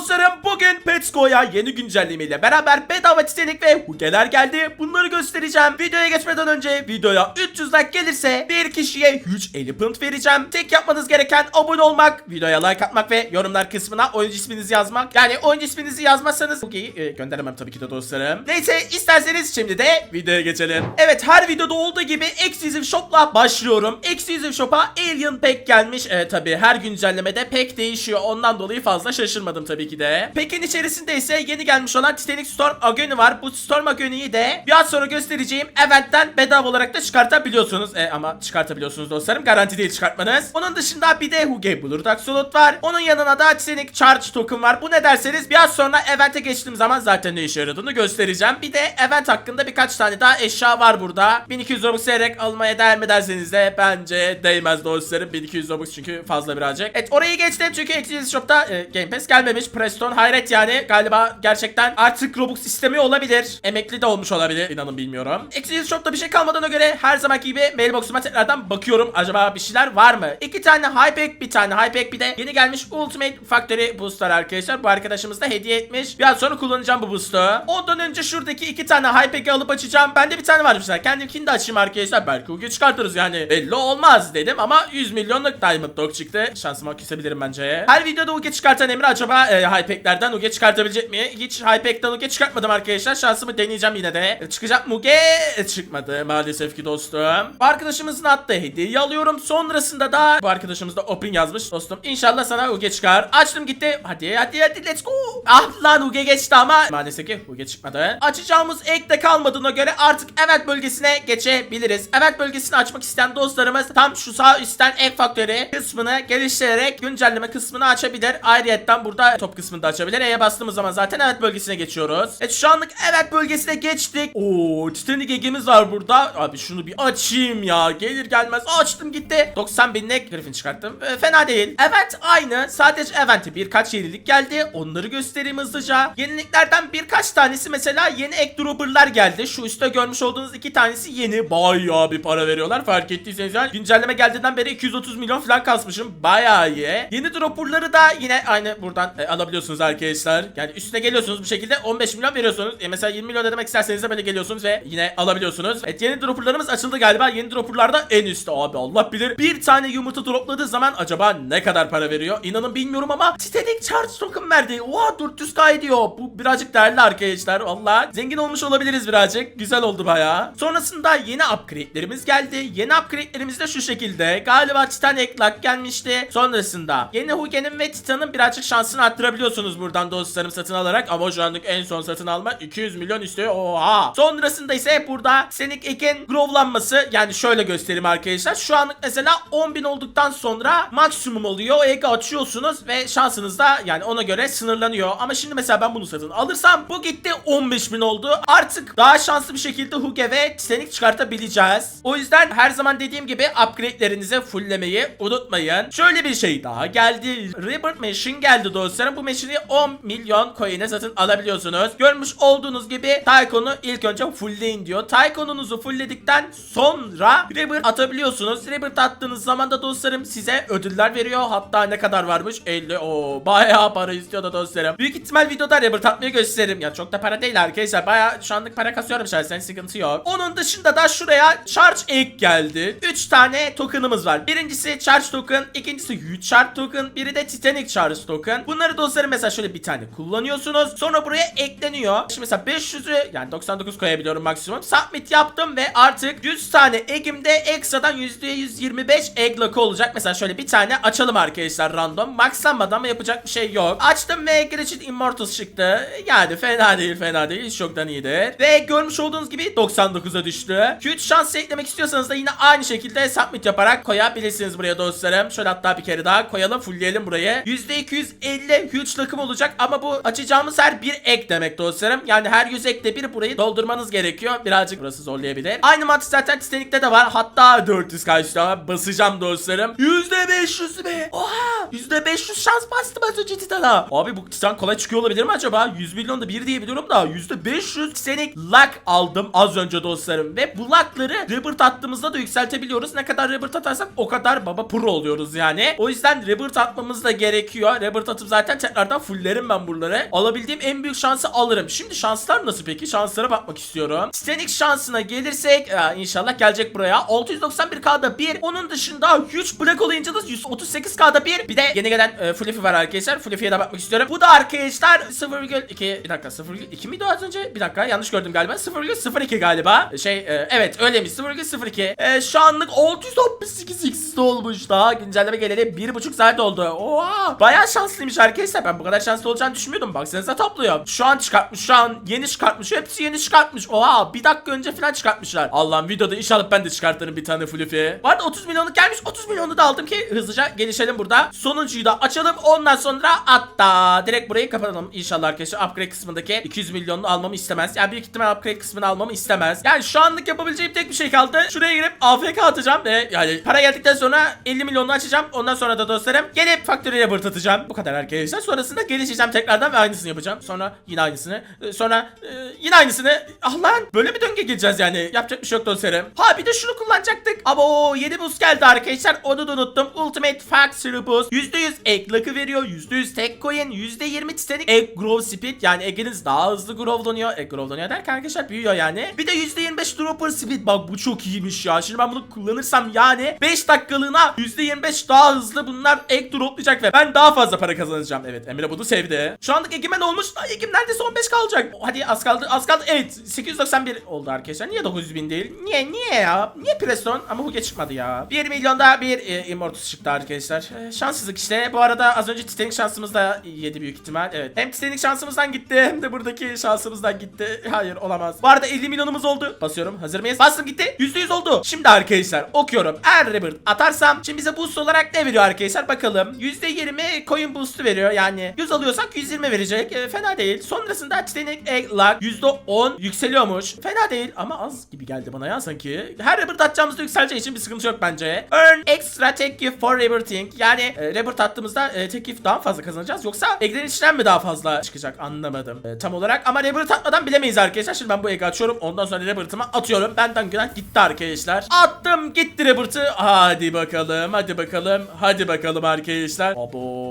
dostlarım bugün Petsco'ya yeni güncellemeyle beraber bedava titenik ve hugeler geldi. Bunları göstereceğim. Videoya geçmeden önce videoya 300 like gelirse bir kişiye 3 elephant vereceğim. Tek yapmanız gereken abone olmak, videoya like atmak ve yorumlar kısmına oyuncu isminizi yazmak. Yani oyuncu isminizi yazmazsanız hugeyi e, gönderemem tabii ki de dostlarım. Neyse isterseniz şimdi de videoya geçelim. Evet her videoda olduğu gibi Exclusive Shop'la başlıyorum. Exclusive Shop'a Alien Pack gelmiş. E, tabii her güncellemede pack değişiyor. Ondan dolayı fazla şaşırmadım tabii ki de. Pack'in içerisinde ise yeni gelmiş olan Titanic Storm Agony var. Bu Storm Agony'yi de biraz sonra göstereceğim eventten bedava olarak da çıkartabiliyorsunuz. E, ama çıkartabiliyorsunuz dostlarım. Garanti değil çıkartmanız. Onun dışında bir de Huge Duck Slot var. Onun yanına da Titanic Charge Token var. Bu ne derseniz biraz sonra event'e geçtiğim zaman zaten ne işe yaradığını göstereceğim. Bir de event hakkında birkaç tane daha eşya var burada. 1200 Robux vererek almaya değer mi derseniz de bence değmez dostlarım. 1200 Robux çünkü fazla birazcık. Evet orayı geçtim çünkü Exclusive Shop'ta e, Game Pass gelmemiş. Preston hayret yani. Galiba gerçekten artık Robux istemiyor olabilir. Emekli de olmuş olabilir. İnanın bilmiyorum. Exclusive Shop'ta bir şey kalmadığına göre her zamanki gibi mailbox'uma tekrardan bakıyorum. Acaba bir şeyler var mı? İki tane Hypack, bir tane Hypack bir de yeni gelmiş Ultimate Factory Booster arkadaşlar. Bu arkadaşımız da hediye etmiş. Biraz sonra kullanacağım bu boost'u. Ondan önce şuradaki iki tane Hypack'i alıp açacağım. Bende bir tane varmış zaten. Kendimkini de açayım arkadaşlar. Belki Uge çıkartırız yani. Belli olmaz dedim ama 100 milyonluk Diamond Dog çıktı. Şansıma küsebilirim bence. Her videoda Uge çıkartan Emre acaba e, Hypack'lerden Uge çıkartabilecek mi? Hiç Hypack'ten Uge çıkartmadım arkadaşlar. Şansımı deneyeceğim yine de. E, çıkacak mı Uge? E, çıkmadı maalesef ki dostum. Bu arkadaşımızın attığı hediyeyi alıyorum. Sonrasında da bu arkadaşımız da open yazmış dostum. İnşallah sana Uge çıkar. Açtım gitti. Hadi hadi hadi let's go. Ah lan Uge geçti ama maalesef ki Uge çıkmadı. Açacağımız ek de kalmadığına göre artık evet bölgesine geçebiliriz. Evet bölgesini açmak isteyen dostlarımız tam şu sağ üstten ek faktörü kısmını geliştirerek güncelleme kısmını açabilir. Ayrıyetten burada top kısmını da açabilir. E'ye bastığımız zaman zaten evet bölgesine geçiyoruz. Evet şu anlık evet bölgesine geçtik. Oo Titanic egemiz var burada. Abi şunu bir açayım ya. Gelir gelmez açtım gitti. 90 binlik Griffin çıkarttım. E, fena değil. Evet aynı. Sadece event'e birkaç yenilik geldi. Onları göstereyim hızlıca. Yeniliklerden birkaç tanesi mesela yeni ek dropper'lar geldi. Şu üstte görmüş olduğunuz iki tanesi yeni. Bayağı bir para veriyorlar. Fark ettiyseniz yani güncelleme geldiğinden beri 230 milyon falan kasmışım. Bayağı iyi. Yeni dropper'ları da yine aynı buradan e, alabiliyorsunuz arkadaşlar. Yani üstüne geliyorsunuz bu şekilde 15 milyon veriyorsunuz. E, mesela 20 milyon ödemek isterseniz de böyle geliyorsunuz ve yine alabiliyorsunuz. Evet yeni dropper'larımız açıldı galiba. Yeni dropper'lar da en üstte abi Allah bilir. Bir tane yumurta dropladığı zaman acaba ne kadar para veriyor? İnanın bilmiyorum ama Titanic Charge Token verdi. Oha 400k ediyor. Bu birazcık değerli arkadaşlar. Valla zengin olmuş olabiliriz birazcık. Güzel oldu bayağı. Sonrasında yeni upgrade'lerimiz geldi. Yeni upgrade'lerimiz de şu şekilde. Galiba Titan Eklak gelmişti. Sonrasında yeni Hugen'in ve Titan'ın birazcık şansını arttırabiliyorsunuz buradan dostlarım satın alarak. Ama şu anlık en son satın alma 200 milyon istiyor. Oha. Sonrasında ise burada Senik Ekin growlanması yani şöyle göstereyim arkadaşlar. Şu anlık mesela 10.000 olduktan sonra maksimum oluyor. O açıyorsunuz ve şansınız da yani ona göre sınırlanıyor. Ama şimdi mesela ben bunu satın alırsam bu gitti 15.000 oldu. Artık daha şanslı bir şekilde Huge ve Titanic çıkartabileceğiz. O yüzden her zaman dediğim gibi upgrade'lerinizi fulllemeyi unutmayın. Şöyle bir şey daha geldi. Rebirth Machine geldi dostlarım. Machine'i 10 milyon coin'e satın alabiliyorsunuz. Görmüş olduğunuz gibi Tycoon'u ilk önce fullleyin diyor. Tycoon'unuzu fullledikten sonra Rebirth atabiliyorsunuz. Rebirth attığınız zaman da dostlarım size ödüller veriyor. Hatta ne kadar varmış? 50. O bayağı para istiyor da dostlarım. Büyük ihtimal videoda Rebirth atmayı gösteririm. Ya çok da para değil arkadaşlar. Bayağı şu anlık para kasıyorum şahsen sıkıntı yok. Onun dışında da şuraya Charge Egg geldi. 3 tane token'ımız var. Birincisi Charge Token, ikincisi Huge Charge Token, biri de Titanic Charge Token. Bunları dostlarım mesela şöyle bir tane kullanıyorsunuz. Sonra buraya ekleniyor. Şimdi mesela 500'ü yani 99 koyabiliyorum maksimum. Submit yaptım ve artık 100 tane eggimde ekstradan %125 egg lock olacak. Mesela şöyle bir tane açalım arkadaşlar random. Maxlanmadan ama yapacak bir şey yok. Açtım ve Glitched Immortals çıktı. Yani fena değil fena değil. Hiç çoktan iyidir. Ve görmüş olduğunuz gibi 99'a düştü. Huge şans eklemek istiyorsanız da yine aynı şekilde submit yaparak koyabilirsiniz buraya dostlarım. Şöyle hatta bir kere daha koyalım. Fullleyelim burayı. %250 huge takım olacak ama bu açacağımız her bir ek demek dostlarım. Yani her 100 ekte bir burayı doldurmanız gerekiyor. Birazcık burası zorlayabilir. Aynı mantık zaten Titanic'te de var. Hatta 400 kaçta basacağım dostlarım. %500 be. Oha. %500 şans bastım az önce Titan'a. Abi bu Titan kolay çıkıyor olabilir mi acaba? 100 milyon da bir diye biliyorum da %500 Titanic luck aldım az önce dostlarım. Ve bu luckları Rebirth attığımızda da yükseltebiliyoruz. Ne kadar Rebirth atarsak o kadar baba pro oluyoruz yani. O yüzden Rebirth atmamız da gerekiyor. Rebirth atıp zaten tekrardan fulllerim ben buraları. Alabildiğim en büyük şansı alırım. Şimdi şanslar nasıl peki? Şanslara bakmak istiyorum. Titanic şansına gelirsek ya inşallah gelecek buraya. 691K'da 1. Onun dışında 3 Black Hole Angels 138K'da 1. Bir de yeni gelen e, Fluffy var arkadaşlar. Fluffy'ye de bakmak istiyorum. Bu da arkadaşlar 0,2 bir dakika 0,2 miydi az önce? Bir dakika yanlış gördüm galiba. 0,02 galiba. Şey e, evet öyleymiş 0,02. E, şu anlık 668 X'de olmuş daha. Güncelleme geleli 1,5 saat oldu. Oha! Bayağı şanslıymış arkadaşlar. Ben bu kadar şanslı olacağını düşünmüyordum. Baksanıza topluyor. Şu an çıkartmış. Şu an yeni çıkartmış. Hepsi yeni çıkartmış. Oha! Bir dakika önce falan çıkartmışlar. Allah'ım videoda inşallah ben de çıkartırım bir tane Fluffy. Bu arada 30 milyonluk gelmiş. 30 milyonu da aldım ki hızlıca gelişelim burada. Sonuncuyu da açalım. Ondan sonra hatta direkt burayı kapatalım. İnşallah arkadaşlar upgrade kısmındaki 200 milyonunu almamı istemez. Yani büyük ihtimal upgrade kısmını almamı istemez. Yani şu anlık yapabileceğim tek bir şey kaldı. Şuraya girip AFK atacağım ve yani para geldikten sonra 50 milyonunu açacağım. Ondan sonra da dostlarım gelip faktörüye bırtatacağım. Bu kadar arkadaşlar. Sonrasında gelişeceğim tekrardan ve aynısını yapacağım. Sonra yine aynısını. Ee, Sonra e, yine aynısını. Ah lan böyle bir döngü gireceğiz yani. Yapacak bir şey yok dostlarım. Ha bir de şunu kullanacaktık. Ama o yeni boost geldi arkadaşlar. Onu da unuttum. Ultimate Factory Boost. %100 egg luck'ı veriyor. %100 tek coin. %20 Titanic egg grow speed. Yani egginiz daha hızlı growlanıyor. Egg growlanıyor derken arkadaşlar büyüyor yani. Bir de %25 dropper speed. Bak bu çok iyiymiş ya. Şimdi ben bunu kullanırsam yani 5 dakikalığına %25 daha hızlı bunlar egg droplayacak ve ben daha fazla para kazanacağım. Evet Emre bunu sevdi. Şu anlık egemen olmuş. Ay, Egim neredeyse 15 kalacak. Hadi az kaldı az kaldı. Evet 891 oldu arkadaşlar. Niye 900 bin değil? Niye niye ya? Niye Preston? Ama bu geç çıkmadı ya. 1 milyonda bir e, Immortus çıktı arkadaşlar. E, şanssızlık işte. Bu arada az önce Titanic şansımız da 7 büyük ihtimal. Evet. Hem Titanic şansımızdan gitti hem de buradaki şansımızdan gitti. Hayır olamaz. Bu arada 50 milyonumuz oldu. Basıyorum. Hazır mıyız? Bastım gitti. %100 oldu. Şimdi arkadaşlar okuyorum. Eğer Rebirth atarsam şimdi bize boost olarak ne veriyor arkadaşlar? Bakalım. %20 coin boost'u veriyor. Yani 100 alıyorsak 120 verecek. E, fena değil. Sonrasında Titanic Egg Luck %10 yükseliyormuş. Fena değil ama az gibi geldi bana ya sanki. Her Rebirth atacağımızda yükseleceği için bir sıkıntı yok bence. Earn extra tech gift for Rebirthing. Yani e, Rebirth attığımızda e, tech gift daha fazla kazanacağız yoksa egglerin içinden mi daha fazla çıkacak anlamadım e, tam olarak. Ama Rebirth atmadan bilemeyiz arkadaşlar. Şimdi ben bu egg'i açıyorum. Ondan sonra Rebirth'ımı atıyorum. Benden gelen gitti arkadaşlar. Attım gitti Rebirth'ı. Hadi bakalım. Hadi bakalım. Hadi bakalım arkadaşlar. Abo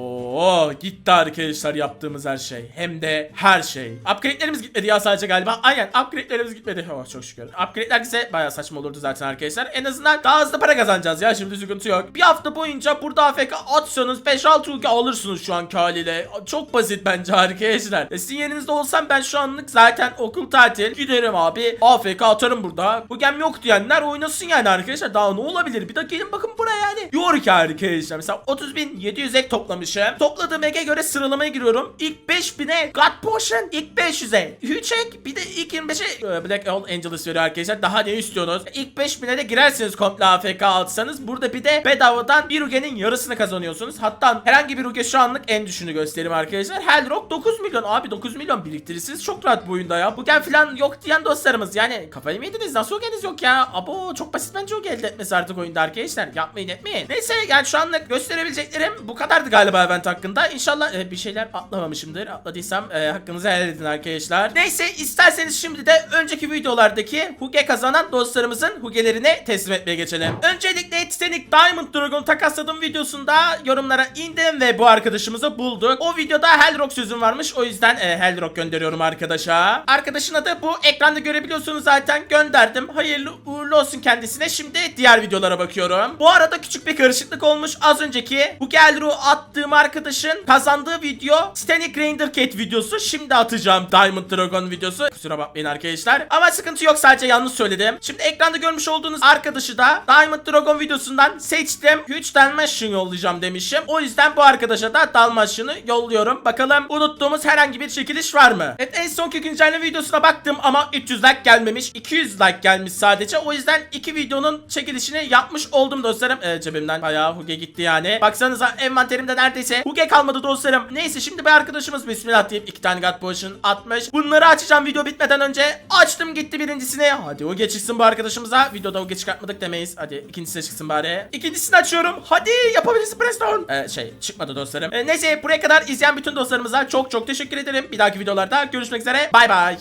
gitti arkadaşlar yaptığımız her şey. Hem de her şey. Upgrade'lerimiz gitmedi ya sadece galiba. Aynen upgrade'lerimiz gitmedi. Oh çok şükür. Upgrade'ler ise bayağı saçma olurdu zaten arkadaşlar. En azından daha hızlı para kazanacağız ya. Şimdi sıkıntı yok. Bir hafta boyunca burada AFK atsanız 5-6 ülke alırsınız şu anki haliyle. Çok basit bence arkadaşlar. E, sizin yerinizde olsam ben şu anlık zaten okul tatil. Giderim abi. AFK atarım burada. Bu gem yok diyenler oynasın yani arkadaşlar. Daha ne olabilir? Bir de gelin bakın buraya yani. Yok ki arkadaşlar. Mesela 30.700 ek toplamışım. Topladığım eke göre sıralamaya giriyorum. İlk 5000'e God Potion. ilk 500'e 3 ek. Bir de ilk 25'e e, Black Hole Angeles veriyor arkadaşlar. Daha ne istiyorsunuz? İlk 5000'e de girersiniz komple AFK atsanız. Burada bir de bedavadan bir ugenin yarısını kazanıyorsunuz. Hatta herhangi bir uge şu anlık en düşünü göstereyim arkadaşlar. Hellrock 9 milyon. Abi 9 milyon biriktirirsiniz çok rahat bu oyunda ya. Bu gen falan yok diyen dostlarımız. Yani kafayı mı yediniz? Nasıl ugeniz yok ya? Abo çok basit bence uge elde etmesi artık oyunda arkadaşlar. Yapmayın etmeyin. Neyse yani şu anlık gösterebileceklerim bu kadardı galiba event hakkında. İnşallah e, bir şeyler atlamamışımdır. Atladıysam e, hakkınızı helal edin arkadaşlar. Neyse isterseniz şimdi de önceki videolardaki Huge kazanan dostlarımızın Huge'lerini teslim etmeye geçelim. Öncelikle Titanic Diamond Dragon takasladığım videosunda yorumlara indim ve bu arkadaşımızı bulduk. O videoda Hellrock sözüm varmış. O yüzden e, Hellrock gönderiyorum arkadaşa. Arkadaşın adı bu. Ekranda görebiliyorsunuz zaten. Gönderdim. Hayırlı uğurlu olsun kendisine. Şimdi diğer videolara bakıyorum. Bu arada küçük bir karışıklık olmuş. Az önceki bu Gelru attığım arkadaşın kazandığı video Titanic Raider Cat videosu. Şimdi atacağım Diamond Dragon videosu. Kusura bakmayın arkadaşlar. Ama sıkıntı yok sadece yanlış söyledim. Şimdi ekranda görmüş olduğunuz arkadaşı da Diamond Dragon videosundan seçtim. 3 Dalmatian yollayacağım demişim. O yüzden bu arkadaşa da Dalmatian'ı yolluyorum. Bakalım unuttuğumuz herhangi bir çekiliş var mı? Evet en sonki güncelleme videosuna baktım ama 300 like gelmemiş. 200 like gelmiş sadece. O yüzden iki videonun çekilişini yapmış oldum dostlarım. Ee, cebimden bayağı Huge gitti yani. Baksanıza envanterimde neredeyse Huge kalmadı dostlarım. Neyse şimdi bir arkadaşımız bismillah deyip iki tane God Potion atmış. Bunları açacağım video bitmeden önce. Açtım gitti birincisini. Hadi Huge çıksın bu arkadaşımıza. Videoda Huge çıkartmadık demeyiz. Hadi ikincisi de çıksın bari. İkincisini açıyorum. Hadi yapabilirsin Preston. Ee, şey çıkmadı dostlarım. Ee, neyse buraya kadar izleyen bütün dostlarımıza çok çok teşekkür ederim. Bir dahaki videolarda görüşmek üzere. Bay bay.